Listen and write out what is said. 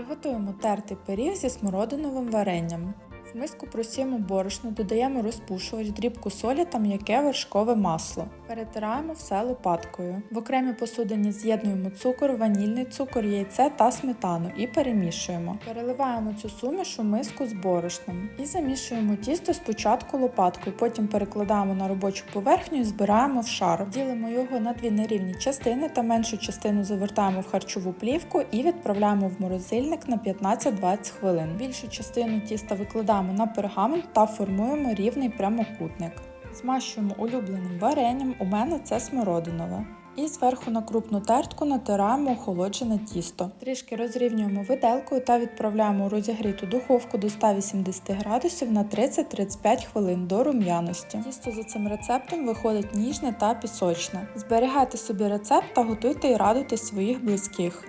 Приготуємо тертий пиріг зі смородиновим варенням. В миску просіємо борошно, додаємо розпушувач, дрібку солі та м'яке вершкове масло. Перетираємо все лопаткою. В окремій посудині з'єднуємо цукор, ванільний цукор, яйце та сметану і перемішуємо. Переливаємо цю суміш у миску з борошном і замішуємо тісто спочатку лопаткою, потім перекладаємо на робочу поверхню і збираємо в шар. Ділимо його на дві нерівні частини та меншу частину завертаємо в харчову плівку і відправляємо в морозильник на 15-20 хвилин. Більшу частину тіста викладаємо на пергамент та формуємо рівний прямокутник. Змащуємо улюбленим варенням, у мене це смородинове. І зверху на крупну тертку натираємо охолоджене тісто. Трішки розрівнюємо виделкою та відправляємо у розігріту духовку до 180 градусів на 30-35 хвилин до рум'яності. Тісто за цим рецептом виходить ніжне та пісочне. Зберігайте собі рецепт та готуйте і радуйте своїх близьких.